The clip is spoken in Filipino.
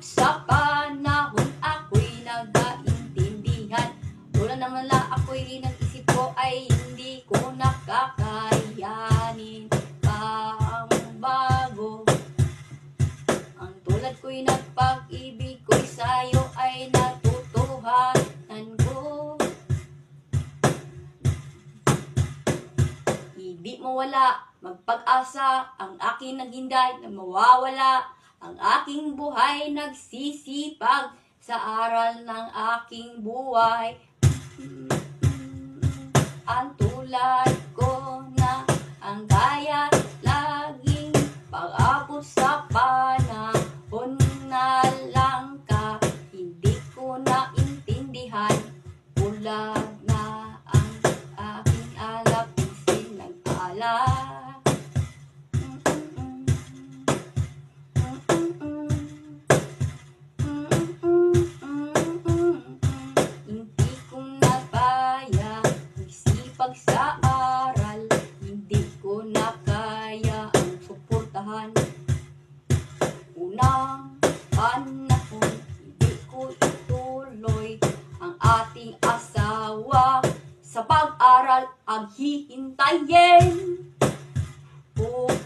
sa panahon ako'y nagaintindihan Wala naman la ako'y nag-isip ko ay hindi ko nakakayanin. Pa ang bago Ang tulad ko'y nagpag-ibig ko'y sa'yo ay natutuhanan ko. Hindi mawala, magpag-asa, ang aking naghinday na mawawala. Ang aking buhay nagsisipag sa aral ng aking buhay. Ang tulad Pag-aral ang hihintayin Upang